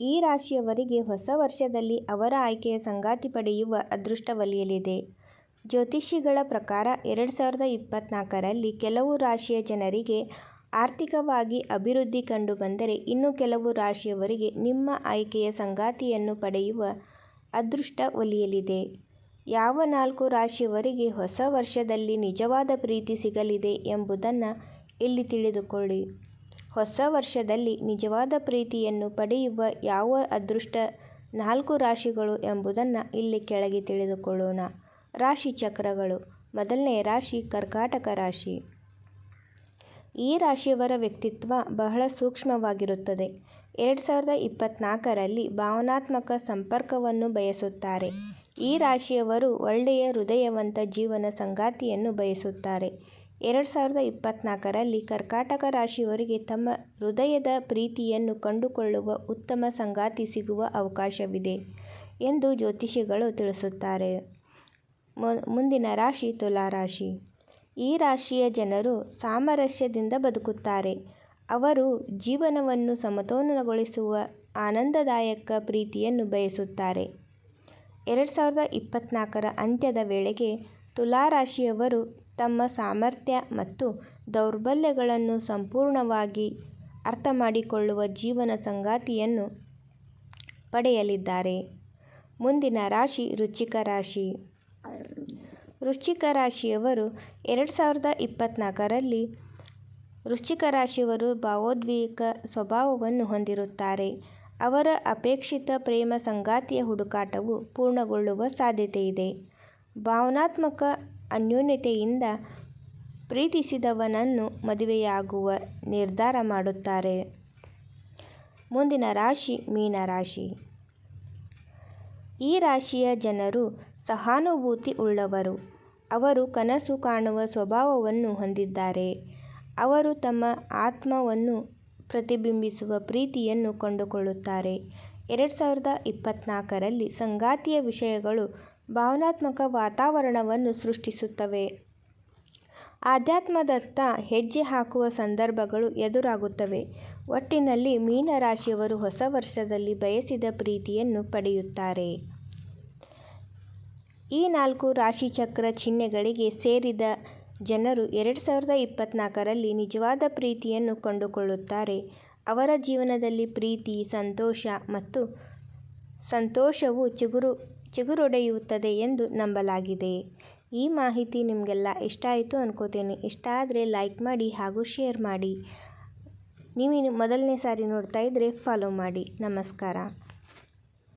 ಈ ರಾಶಿಯವರಿಗೆ ಹೊಸ ವರ್ಷದಲ್ಲಿ ಅವರ ಆಯ್ಕೆಯ ಸಂಗಾತಿ ಪಡೆಯುವ ಅದೃಷ್ಟ ಒಲಿಯಲಿದೆ. ಜ್ಯೋತಿಷಿಗಳ ಪ್ರಕಾರ ಎರಡು ಸಾವಿರದ ಇಪ್ಪತ್ನಾಲ್ಕರಲ್ಲಿ ಕೆಲವು ರಾಶಿಯ ಜನರಿಗೆ ಆರ್ಥಿಕವಾಗಿ ಅಭಿವೃದ್ಧಿ ಕಂಡು ಬಂದರೆ ಇನ್ನು ಕೆಲವು ರಾಶಿಯವರಿಗೆ ನಿಮ್ಮ ಆಯ್ಕೆಯ ಸಂಗಾತಿಯನ್ನು ಪಡೆಯುವ ಅದೃಷ್ಟ ಒಲಿಯಲಿದೆ. ಯಾವ ನಾಲ್ಕು ರಾಶಿಯವರಿಗೆ ಹೊಸ ವರ್ಷದಲ್ಲಿ ನಿಜವಾದ ಪ್ರೀತಿ ಸಿಗಲಿದೆ ಎಂಬುದನ್ನು ಇಲ್ಲಿ ತಿಳಿದುಕೊಳ್ಳಿ. ಹೊಸ ವರ್ಷದಲ್ಲಿ ನಿಜವಾದ ಪ್ರೀತಿಯನ್ನು ಪಡೆಯುವ ಯಾವ ಅದೃಷ್ಟ ನಾಲ್ಕು ರಾಶಿಗಳು ಎಂಬುದನ್ನು ಇಲ್ಲಿ ಕೆಳಗೆ ತಿಳಿದುಕೊಳ್ಳೋಣ. ರಾಶಿ ಚಕ್ರಗಳು ಮೊದಲನೇ ರಾಶಿ ಕರ್ಕಾಟಕ ರಾಶಿ. ಈ ರಾಶಿಯವರ ವ್ಯಕ್ತಿತ್ವ ಬಹಳ ಸೂಕ್ಷ್ಮವಾಗಿರುತ್ತದೆ. ಎರಡು ಸಾವಿರದ ಇಪ್ಪತ್ನಾಲ್ಕರಲ್ಲಿ ಭಾವನಾತ್ಮಕ ಸಂಪರ್ಕವನ್ನು ಬಯಸುತ್ತಾರೆ. ಈ ರಾಶಿಯವರು ಒಳ್ಳೆಯ ಹೃದಯವಂತ ಜೀವನ ಸಂಗಾತಿಯನ್ನು ಬಯಸುತ್ತಾರೆ. ಎರಡು ಸಾವಿರದ ಇಪ್ಪತ್ನಾಲ್ಕರಲ್ಲಿ ಕರ್ಕಾಟಕ ರಾಶಿಯವರಿಗೆ ತಮ್ಮ ಹೃದಯದ ಪ್ರೀತಿಯನ್ನು ಕಂಡುಕೊಳ್ಳುವ ಉತ್ತಮ ಸಂಗಾತಿ ಸಿಗುವ ಅವಕಾಶವಿದೆ ಎಂದು ಜ್ಯೋತಿಷಿಗಳು ತಿಳಿಸುತ್ತಾರೆ. ಮುಂದಿನ ರಾಶಿ ತುಲಾ ರಾಶಿ. ಈ ರಾಶಿಯ ಜನರು ಸಾಮರಸ್ಯದಿಂದ ಬದುಕುತ್ತಾರೆ. ಅವರು ಜೀವನವನ್ನು ಸಮತೋಲನಗೊಳಿಸುವ ಆನಂದದಾಯಕ ಪ್ರೀತಿಯನ್ನು ಬಯಸುತ್ತಾರೆ. ಎರಡು ಸಾವಿರದ ಇಪ್ಪತ್ನಾಲ್ಕರ ಅಂತ್ಯದ ವೇಳೆಗೆ ತುಲಾ ರಾಶಿಯವರು ತಮ್ಮ ಸಾಮರ್ಥ್ಯ ಮತ್ತು ದೌರ್ಬಲ್ಯಗಳನ್ನು ಸಂಪೂರ್ಣವಾಗಿ ಅರ್ಥಮಾಡಿಕೊಳ್ಳುವ ಜೀವನ ಸಂಗಾತಿಯನ್ನು ಪಡೆಯಲಿದ್ದಾರೆ. ಮುಂದಿನ ರಾಶಿ ರುಚಿಕ ರಾಶಿ. ರುಚಿಕ ರಾಶಿಯವರು ಎರಡು ಸಾವಿರದ ಇಪ್ಪತ್ನಾಲ್ಕರಲ್ಲಿ ವೃಶ್ಚಿಕ ರಾಶಿಯವರು ಭಾವೋದ್ವೇಗ ಸ್ವಭಾವವನ್ನು ಹೊಂದಿರುತ್ತಾರೆ. ಅವರ ಅಪೇಕ್ಷಿತ ಪ್ರೇಮ ಸಂಗಾತಿಯ ಹುಡುಕಾಟವು ಪೂರ್ಣಗೊಳ್ಳುವ ಸಾಧ್ಯತೆಯಿದೆ. ಭಾವನಾತ್ಮಕ ಅನ್ಯೋನ್ಯತೆಯಿಂದ ಪ್ರೀತಿಸಿದವನನ್ನು ಮದುವೆಯಾಗುವ ನಿರ್ಧಾರ ಮಾಡುತ್ತಾರೆ. ಮುಂದಿನ ರಾಶಿ ಮೀನ ರಾಶಿ. ಈ ರಾಶಿಯ ಜನರು ಸಹಾನುಭೂತಿ ಉಳ್ಳವರು. ಅವರು ಕನಸು ಕಾಣುವ ಸ್ವಭಾವವನ್ನು ಹೊಂದಿದ್ದಾರೆ. ಅವರು ತಮ್ಮ ಆತ್ಮವನ್ನು ಪ್ರತಿಬಿಂಬಿಸುವ ಪ್ರೀತಿಯನ್ನು ಕಂಡುಕೊಳ್ಳುತ್ತಾರೆ. ಎರಡು ಸಾವಿರದ ಇಪ್ಪತ್ನಾಲ್ಕರಲ್ಲಿ ಸಂಗಾತಿಯ ವಿಷಯಗಳು ಭಾವನಾತ್ಮಕ ವಾತಾವರಣವನ್ನು ಸೃಷ್ಟಿಸುತ್ತವೆ. ಆಧ್ಯಾತ್ಮದತ್ತ ಹೆಜ್ಜೆ ಹಾಕುವ ಸಂದರ್ಭಗಳು ಎದುರಾಗುತ್ತವೆ. ಒಟ್ಟಿನಲ್ಲಿ ಮೀನ ರಾಶಿಯವರು ಹೊಸ ವರ್ಷದಲ್ಲಿ ಬಯಸಿದ ಪ್ರೀತಿಯನ್ನು ಪಡೆಯುತ್ತಾರೆ. ಈ ನಾಲ್ಕು ರಾಶಿ ಚಕ್ರ ಚಿಹ್ನೆಗಳಿಗೆ ಸೇರಿದ ಜನರು ಎರಡು ಸಾವಿರದ ಇಪ್ಪತ್ನಾಲ್ಕರಲ್ಲಿ ನಿಜವಾದ ಪ್ರೀತಿಯನ್ನು ಕಂಡುಕೊಳ್ಳುತ್ತಾರೆ. ಅವರ ಜೀವನದಲ್ಲಿ ಪ್ರೀತಿ, ಸಂತೋಷ ಮತ್ತು ಸಂತೋಷವು ಚಿಗುರೊಡೆಯುತ್ತದೆ ಎಂದು ನಂಬಲಾಗಿದೆ. ಈ ಮಾಹಿತಿ ನಿಮಗೆಲ್ಲ ಇಷ್ಟ ಆಯಿತು ಅನ್ಕೋತೀನಿ. ಇಷ್ಟ ಆದರೆ ಲೈಕ್ ಮಾಡಿ ಹಾಗೂ ಶೇರ್ ಮಾಡಿ. ನೀವಿನ್ನು ಮೊದಲನೇ ಸಾರಿ ನೋಡ್ತಾ ಇದ್ದರೆ ಫಾಲೋ ಮಾಡಿ. ನಮಸ್ಕಾರ.